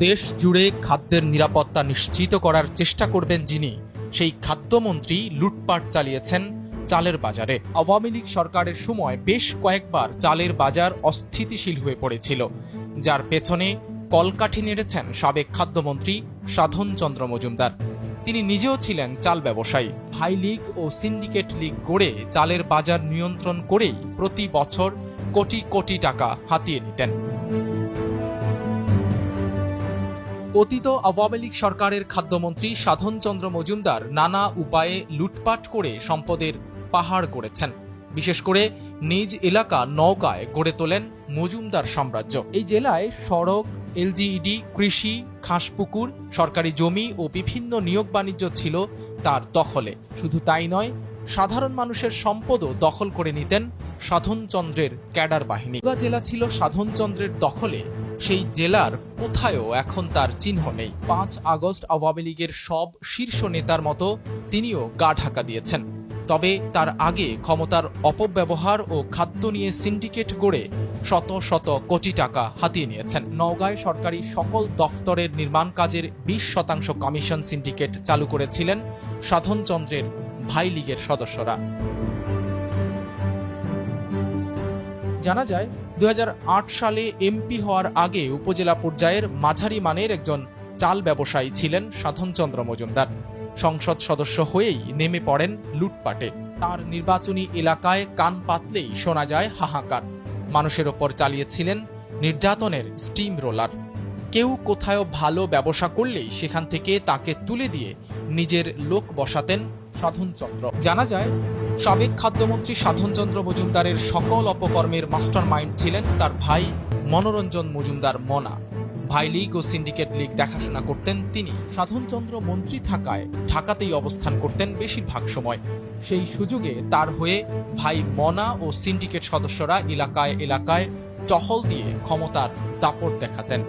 দেশ জুড়ে খাদ্যের নিরাপত্তা নিশ্চিত করার চেষ্টা করবেন যিনি, সেই খাদ্যমন্ত্রী লুটপাট চালিয়েছেন চালের বাজারে। আওয়ামী লীগ সরকারের সময় বেশ কয়েকবার চালের বাজার অস্থিতিশীল হয়ে পড়েছিল, যার পেছনে কলকাঠি নেড়েছেন সাবেক খাদ্যমন্ত্রী সাধন চন্দ্র মজুমদার। তিনি নিজেও ছিলেন চাল ব্যবসায়ী। ভাই লীগ ও সিন্ডিকেট লীগ গড়ে চালের বাজার নিয়ন্ত্রণ করেই প্রতি বছর কোটি কোটি টাকা হাতিয়ে নিতেন। অতীত আওয়ামী লীগ সরকারের খাদ্যমন্ত্রী সাধনচন্দ্র মজুমদার নানা উপায়ে লুটপাট করে সম্পদের পাহাড় গড়েছেন। বিশেষ করে নিজ এলাকা নওগাঁয় গড়ে তোলেন মজুমদার সাম্রাজ্য। এই জেলায় সড়ক, এলজিইডি, কৃষি খাসপুকুর সরকারি জমি ও বিভিন্ন নিয়োগ বাণিজ্য ছিল তার দখলে। শুধু তাই নয় সাধারণ মানুষের সম্পদও দখল করে নিতেন সাধনচন্দ্রের ক্যাডার বাহিনী। জেলা ছিল সাধনচন্দ্রের দখলে। সেই জেলার কোথায়ও এখন তার চিহ্ন নেই। পাঁচ আগস্ট আওয়ামী লীগের সব শীর্ষ নেতার মতো তিনিও গা ঢাকা দিয়েছেন। তবে তার আগে ক্ষমতার অপব্যবহার ও খাদ্য নিয়ে সিন্ডিকেট গড়ে শত শত কোটি টাকা হাতিয়ে নিয়েছেন। নওগাঁয় সরকারি সকল দফতরের নির্মাণ কাজের বিশ শতাংশ কমিশন সিন্ডিকেট চালু করেছিলেন সাধনচন্দ্রের ভাই লীগের সদস্যরা। জানা যায় দু হাজার আট সালে এমপি হওয়ার আগে উপজেলা পর্যায়ের মাঝারি মানের একজন চাল ব্যবসায়ী ছিলেন সাধনচন্দ্র মজুমদার। সংসদ সদস্য হয়েই নেমে পড়েন লুটপাটে। তার নির্বাচনী এলাকায় কান পাতলেই শোনা যায় হাহাকার। মানুষের ওপর চালিয়েছিলেন নির্যাতনের স্টিম রোলার। কেউ কোথাও ভালো ব্যবসা করলেই সেখান থেকে তাকে তুলে দিয়ে নিজের লোক বসাতেন সাধনচন্দ্র। জানা যায়, সাবেক খাদ্যমন্ত্রী সাধনচন্দ্র মজুমদারের সকল অপকর্মের মাস্টার মাইন্ড ছিলেন তার ভাই মনোরঞ্জন মজুমদার মনা। ভাই লীগ ও সিন্ডিকেট লীগ দেখাশোনা করতেন তিনি। সাধনচন্দ্র মন্ত্রী থাকায় ঢাকাতেই অবস্থান করতেন বেশিরভাগ সময়। সেই সুযোগে তার হয়ে ভাই মনা ও সিন্ডিকেট সদস্যরা এলাকায় এলাকায় টহল দিয়ে ক্ষমতার দাপট দেখাতেন।